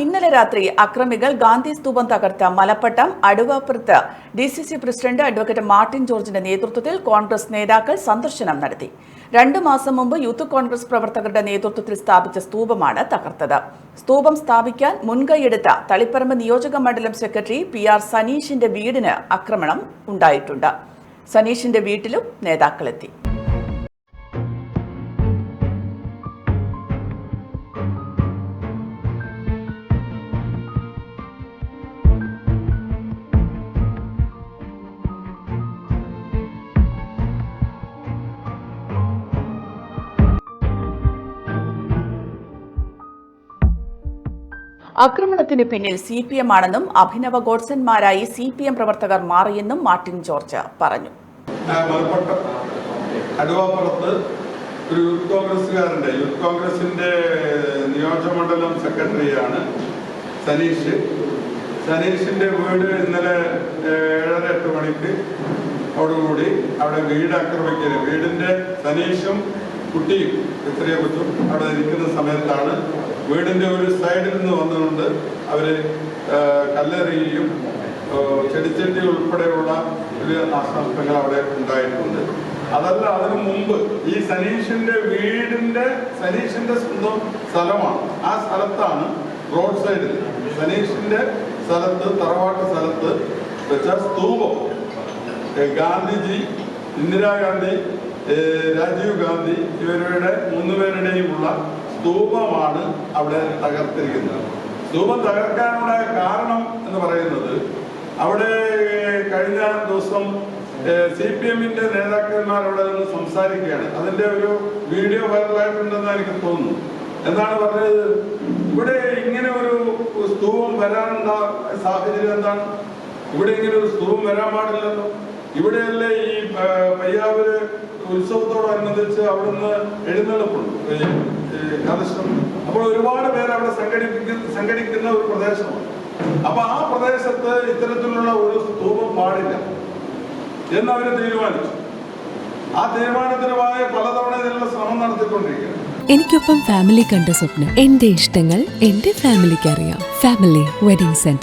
ഇന്നലെ രാത്രി അക്രമികൾ ഗാന്ധി സ്തൂപം തകർത്ത Malappattam അടുവാപ്പുറത്ത്. D C C president advocate Martin ജോർജിന്റെ നേതൃത്വത്തിൽ കോൺഗ്രസ് നേതാക്കൾ സന്ദർശനം നടത്തി. രണ്ടു മാസം മുമ്പ് യൂത്ത് കോൺഗ്രസ് പ്രവർത്തകരുടെ നേതൃത്വത്തിൽ സ്ഥാപിച്ച സ്തൂപമാണ് തകർത്തത്. സ്തൂപം സ്ഥാപിക്കാൻ മുൻകൈയെടുത്ത തളിപ്പറമ്പ് നിയോജക മണ്ഡലം സെക്രട്ടറി പി ആർ സനീഷിന്റെ വീടിന് ആക്രമണം ഉണ്ടായിട്ടുണ്ട്. സനീഷിന്റെ വീട്ടിലും നേതാക്കളെത്തി. ആക്രമണത്തിന് പിന്നിൽ സി പി എം ആണെന്നും അഭിനവ ഗോഡ്സന്മാരായി സി പി എം പ്രവർത്തകർ മാറിയെന്നും മാർട്ടിൻ ജോർജ് പറഞ്ഞു. അടുവാപ്പുറത്ത് ഒരു യൂത്ത് കോൺഗ്രസ്സുകാരന്റെ യൂത്ത് കോൺഗ്രസിന്റെ നിയോജകമണ്ഡലം സെക്രട്ടറിയാണ് സനീഷ്. സനീഷിന്റെ വീട് ഇന്നലെ ഏഴര എട്ട് മണിക്ക് ഓടുകൂടി അവിടെ വീട് ആക്രമിക്കുന്നത് വീടിന്റെ സനീഷും കുട്ടിയും ഇത്രയെ കുറ്റും അവിടെ ഇരിക്കുന്ന സമയത്താണ് വീടിന്റെ ഒരു സൈഡിൽ നിന്ന് വന്നുകൊണ്ട് അവർ കല്ലെറിയുകയും ചെടിച്ചട്ടി ഉൾപ്പെടെയുള്ള ഒരു നാശനഷ്ടങ്ങൾ അവിടെ ഉണ്ടായിട്ടുണ്ട്. അതല്ല അതിനു മുമ്പ് ഈ സനീഷിന്റെ വീടിന്റെ സനീഷിന്റെ സ്വന്തം സ്ഥലമാണ്. ആ സ്ഥലത്താണ് റോഡ് സൈഡിൽ സനീഷിന്റെ സ്ഥലത്ത് തറവാട്ട് സ്ഥലത്ത് വെച്ച സ്തൂപം. ഗാന്ധിജി ഇന്ദിരാഗാന്ധി രാജീവ് ഗാന്ധി ഇവരുടെ മൂന്നുപേരുടെയുമുള്ള സ്തൂപമാണ് അവിടെ തകർത്തിരിക്കുന്നത്. സ്തൂപം തകർക്കാനുള്ള കാരണം എന്ന് പറയുന്നത് അവിടെ കഴിഞ്ഞ ദിവസം സി പി എമ്മിന്റെ നിന്ന് സംസാരിക്കുകയാണ്. അതിന്റെ ഒരു വീഡിയോ വൈറലായിട്ടുണ്ടെന്ന് എനിക്ക് തോന്നുന്നു. എന്താണ് പറഞ്ഞത്? ഇവിടെ ഇങ്ങനെ ഒരു സ്തൂപം വരാനുള്ള സാഹചര്യം എന്താണ്? ഇവിടെ ഇങ്ങനെ ഒരു സ്തൂപം വരാൻ പാടില്ലല്ലോ. ഇവിടെയല്ലേ ഈ പയ്യാവര് ഉത്സവത്തോടനുബന്ധിച്ച് അവിടുന്ന് എഴുന്നള്ളിപ്പുണ്ട്. കലശം അപ്പോൾ ഒരുപാട് പേര് അവിടെ സംഘടിപ്പിക്കുന്ന സംഘടിക്കുന്ന ഒരു പ്രദേശമാണ്. അപ്പൊ ആ പ്രദേശത്ത് ഇത്തരത്തിലുള്ള ഒരു സ്തൂപം പാടില്ല. എന്ന് അവർ തീരുമാനിച്ചു. ആ തീരുമാനത്തിനുമായ പലതവണ ഇതിനുള്ള ശ്രമം നടത്തിക്കൊണ്ടിരിക്കുകയാണ്. എനിക്കൊപ്പം ഫാമിലി കണ്ട സ്വപ്നം. എന്റെ ഇഷ്ടങ്ങൾ എന്റെ ഫാമിലിക്ക് അറിയാം. Family wedding centre